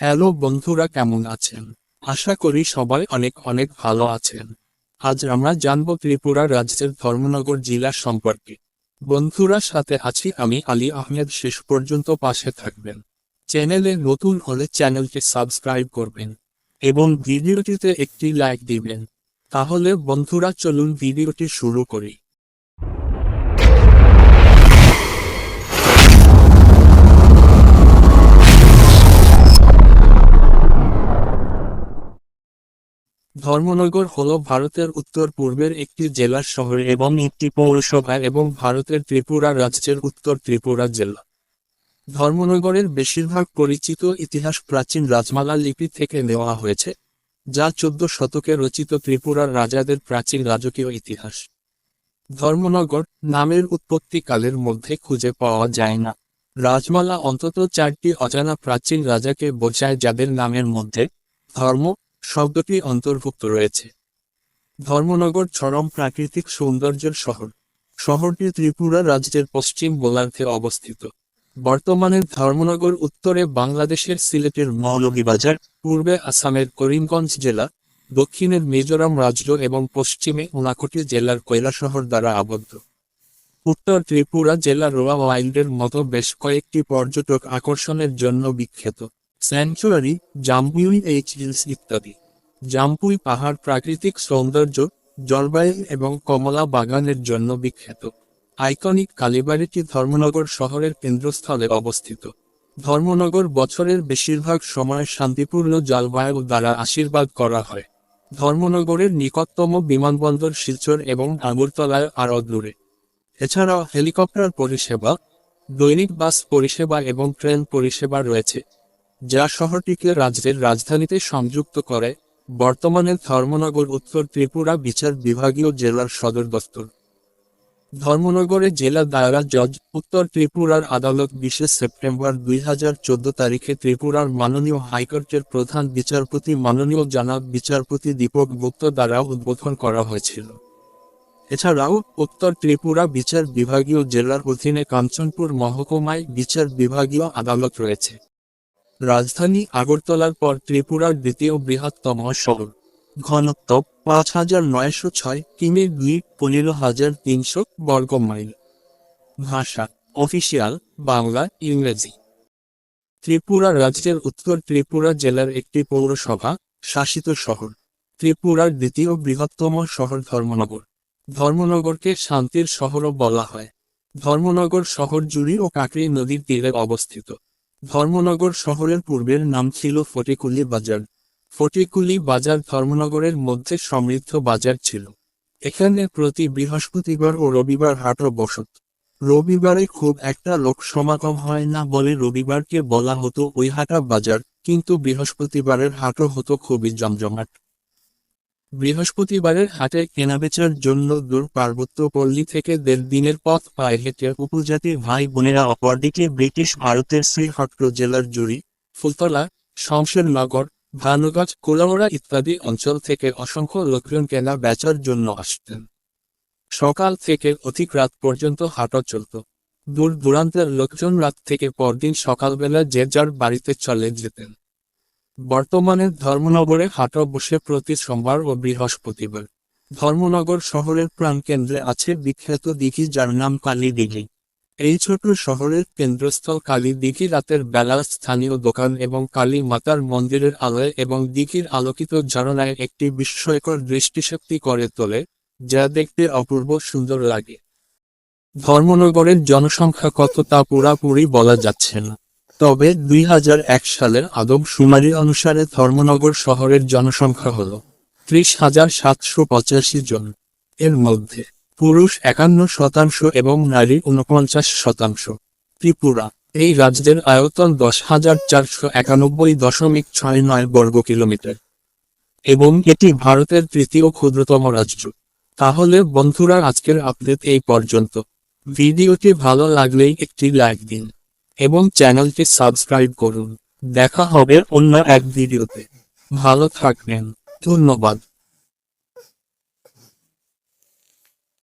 Hello বন্ধুরা কেমন আছেন? আশা করি সবাই অনেক অনেক ভালো আছেন। আজ আমরা জানব ত্রিপুরা রাজ্যের ধর্মনগর জেলা সম্পর্কে। বন্ধুরা সাথে আছি আমি আলী আহমেদ, শেষ পর্যন্ত পাশে থাকবেন। চ্যানেলে নতুন হলে চ্যানেলকে সাবস্ক্রাইব করবেন এবং ভিডিওটিতে একটি লাইক দিবেন। তাহলে বন্ধুরা চলুন ভিডিওটি শুরু করি। ধর্মনগর হল ভারতের উত্তর পূর্বের একটি জেলার শহর এবং একটি পৌরসভা এবং ভারতের ত্রিপুরা রাজ্যের উত্তর ত্রিপুরা জেলা। ধর্মনগরের বেশিরভাগ পরিচিত ইতিহাস প্রাচীন রাজমালা লিপি থেকে নেওয়া হয়েছে, যা চোদ্দ শতকে রচিত ত্রিপুরার রাজাদের প্রাচীন রাজকীয় ইতিহাস। ধর্মনগর নামের উৎপত্তিকালের মধ্যে খুঁজে পাওয়া যায় না। রাজমালা অন্তত চারটি অজানা প্রাচীন রাজাকে বোঝায় যাদের নামের মধ্যে ধর্ম শব্দটি অন্তর্ভুক্ত রয়েছে। ধর্মনগর চরম প্রাকৃতিক সৌন্দর্যের শহর। শহরটি ত্রিপুরা রাজ্যের পশ্চিম গোলার্ধে অবস্থিত। বর্তমানে ধর্মনগর উত্তরে বাংলাদেশের সিলেটের মৌলভীবাজার পূর্বে আসামের করিমগঞ্জ জেলা, দক্ষিণের মিজোরাম রাজ্য এবং পশ্চিমে উনাকোটি জেলার কৈলাসহর দ্বারা আবদ্ধ। উত্তর ত্রিপুরা জেলা রোয়া ওয়াইল্ডের মতো বেশ কয়েকটি পর্যটক আকর্ষণের জন্য বিখ্যাত। স্যাংচুয়ারি জাম্পুই এইচ হিলস ইত্যাদি। জাম্পুই পাহাড় প্রাকৃতিক সৌন্দর্য, জলবায়ু এবং কমলা বাগানের জন্য বিখ্যাত। আইকনিক কালীবাড়িটি ধর্মনগর শহরের কেন্দ্রস্থলে অবস্থিত। ধর্মনগর বছরের বেশিরভাগ সময় শান্তিপূর্ণ জলবায়ু দ্বারা আশীর্বাদ করা হয়। ধর্মনগরের নিকটতম বিমানবন্দর শিলচর এবং আগরতলায় আরও দূরে এছাড়াও হেলিকপ্টার পরিষেবা, দৈনিক বাস পরিষেবা এবং ট্রেন পরিষেবা রয়েছে। যা শহরটিকে রাজ্যের রাজধানীতে সংযুক্ত করে, বর্তমানে ধর্মনগর উত্তর ত্রিপুরা বিচার বিভাগীয় জেলার সদর দপ্তর। ধর্মনগরে জেলা দায়রা জজ, উত্তর ত্রিপুরার আদালত বিশে সেপ্টেম্বর দুই হাজার চোদ্দ তারিখে ত্রিপুরার মাননীয় হাইকোর্টের প্রধান বিচারপতি মাননীয় জানাব বিচারপতি দীপক গুপ্ত দ্বারা উদ্বোধন করা হয়েছিল। এছাড়াও, উত্তর ত্রিপুরা বিচার বিভাগীয় জেলার অধীনে কাঞ্চনপুর মহকুমায় বিচার বিভাগীয় আদালত রয়েছে। রাজধানী আগরতলার পর ত্রিপুরার দ্বিতীয় বৃহত্তম শহর। ঘনত্ব পাঁচ হাজার নয়শো ছয় কিমি দুই, পনেরো হাজার তিনশো বর্গ মাইল। ভাষা, অফিসিয়াল, বাংলা, ইংরেজি। ত্রিপুরা রাজ্যের উত্তর ত্রিপুরা জেলার একটি পৌরসভা, শাসিত শহর। ত্রিপুরার দ্বিতীয় বৃহত্তম শহর ধর্মনগর। ধর্মনগরকে শান্তির শহরও বলা হয়। ধর্মনগর শহর জুড়ি ও কাকরি নদীর তীরে অবস্থিত। ধর্মনগর শহরের পূর্বের নাম ছিল ফটিকুলি বাজার। ফটিকুলি বাজার ধর্মনগরের মধ্যে সমৃদ্ধ বাজার ছিল। এখানে প্রতি বৃহস্পতিবার ও রবিবার হাটও বসত। রবিবারে খুব একটা লোক সমাগম হয় না বলে রবিবারকে বলা হতো ওই হাটা বাজার, কিন্তু বৃহস্পতিবারের হাটও হতো খুবই জমজমাট। বৃহস্পতিবারের হাটে কেনাবেচার জন্য দূর পার্বত্য পল্লী থেকে দেড় দিনের পথ পায়ে হেঁটে উপজাতির ভাই বোনেরা অপরদিকে ব্রিটিশ ভারতের শ্রীহট্ট জেলার জুড়ি, ফুলতলা, শমশেরনগর, ভানুগাছ কোলামোড়া ইত্যাদি অঞ্চল থেকে অসংখ্য লোকজন কেনা বেচার জন্য আসতেন। সকাল থেকে অধিক রাত পর্যন্ত হাটও চলত। দূর দূরান্তের লোকজন রাত থেকে পরদিন সকালবেলা যে যার বাড়িতে চলে যেতেন। বর্তমানে ধর্মনগরে হাটও বসে প্রতি সোমবার ও বৃহস্পতিবার। ধর্মনগর শহরের প্রাণকেন্দ্রে আছে বিখ্যাত দিঘি, যার নাম কালী দিঘি এই ছোট শহরের কেন্দ্রস্থল কালী দিঘি রাতের বেলা স্থানীয় দোকান এবং কালী মাতার মন্দিরের আলোয় এবং দিঘির আলোকিত ঝরনায় একটি বিস্ময়কর দৃষ্টিশক্তি করে তোলে, যা দেখতে অপূর্ব সুন্দর লাগে। ধর্মনগরের জনসংখ্যা কত তা পুরাপুরি বলা যাচ্ছে না। তবে দুই হাজার এক সালের আদম শুমারি অনুসারে ধর্মনগর শহরের জনসংখ্যা হল ত্রিশ হাজার সাতশো পঁচাশি জন। এর মধ্যে পুরুষ একান্ন শতাংশ এবং নারী উনপঞ্চাশ শতাংশ। ত্রিপুরা এই রাজ্যের আয়তন দশ হাজার চারশো একানব্বই দশমিক ছয় নয় বর্গ কিলোমিটার। এবং এটি ভারতের তৃতীয় ক্ষুদ্রতম রাজ্য। তাহলে বন্ধুরা, আজকের আপডেট এই পর্যন্ত। ভিডিওটি ভালো লাগলেই একটি লাইক দিন। এবং চ্যানেলটি সাবস্ক্রাইব করুন। দেখা হবে অন্য এক ভিডিওতে। ভালো থাকবেন। ধন্যবাদ।